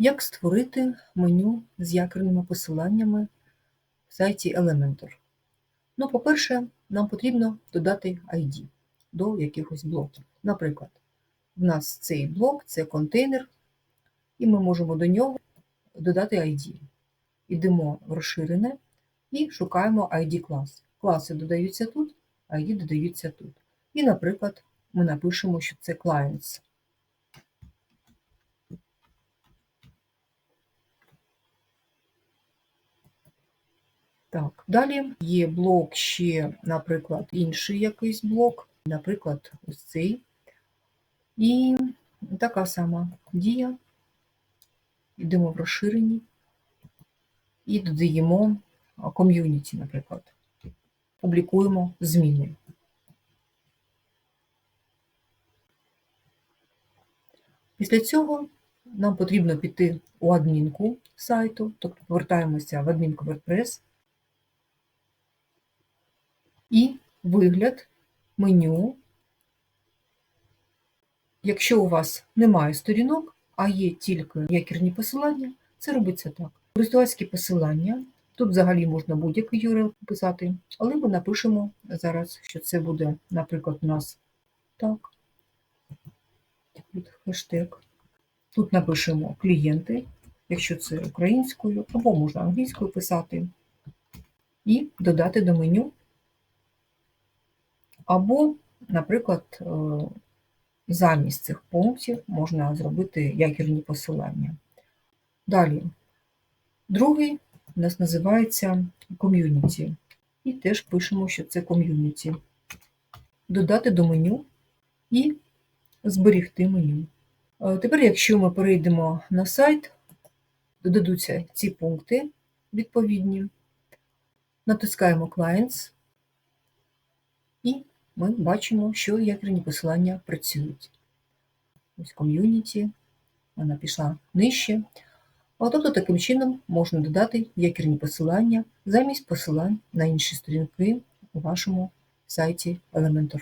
Як створити меню з якорними посиланнями в сайті Elementor? Ну, по-перше, нам потрібно додати ID до якихось блоків. Наприклад, в нас цей блок це контейнер, і ми можемо до нього додати ID. Йдемо в розширене і шукаємо ID клас. Класи додаються тут, ID додаються тут. І, наприклад, ми напишемо, що це clients. Так, далі є блок ще, наприклад, інший якийсь блок, наприклад, ось цей. І така сама дія. Йдемо в розширені і додаємо ком'юніті, наприклад. Публікуємо зміни. Після цього нам потрібно піти у адмінку сайту, тобто повертаємося в адмінку WordPress і вигляд меню. Якщо у вас немає сторінок, а є тільки якірні посилання, це робиться так. Користувацькі посилання. Тут взагалі можна будь-який URL писати, але ми напишемо зараз, що це буде, наприклад, у нас так. Тут хештег. Тут напишемо клієнти, якщо це українською, або можна англійською писати, і додати до меню. Або, наприклад, е, замість цих пунктів можна зробити якірні посилання. Далі, другий у нас називається ком'юніті. І теж пишемо, що це ком'юніті. Додати до меню і зберігти меню. Е, Тепер, якщо ми перейдемо на сайт, додадуться ці пункти відповідні, натискаємо Clients, ми бачимо, що якірні посилання працюють. Ось ком'юніті, вона пішла нижче. А Тобто таким чином можна додати якірні посилання замість посилань на інші сторінки у вашому сайті Elementor.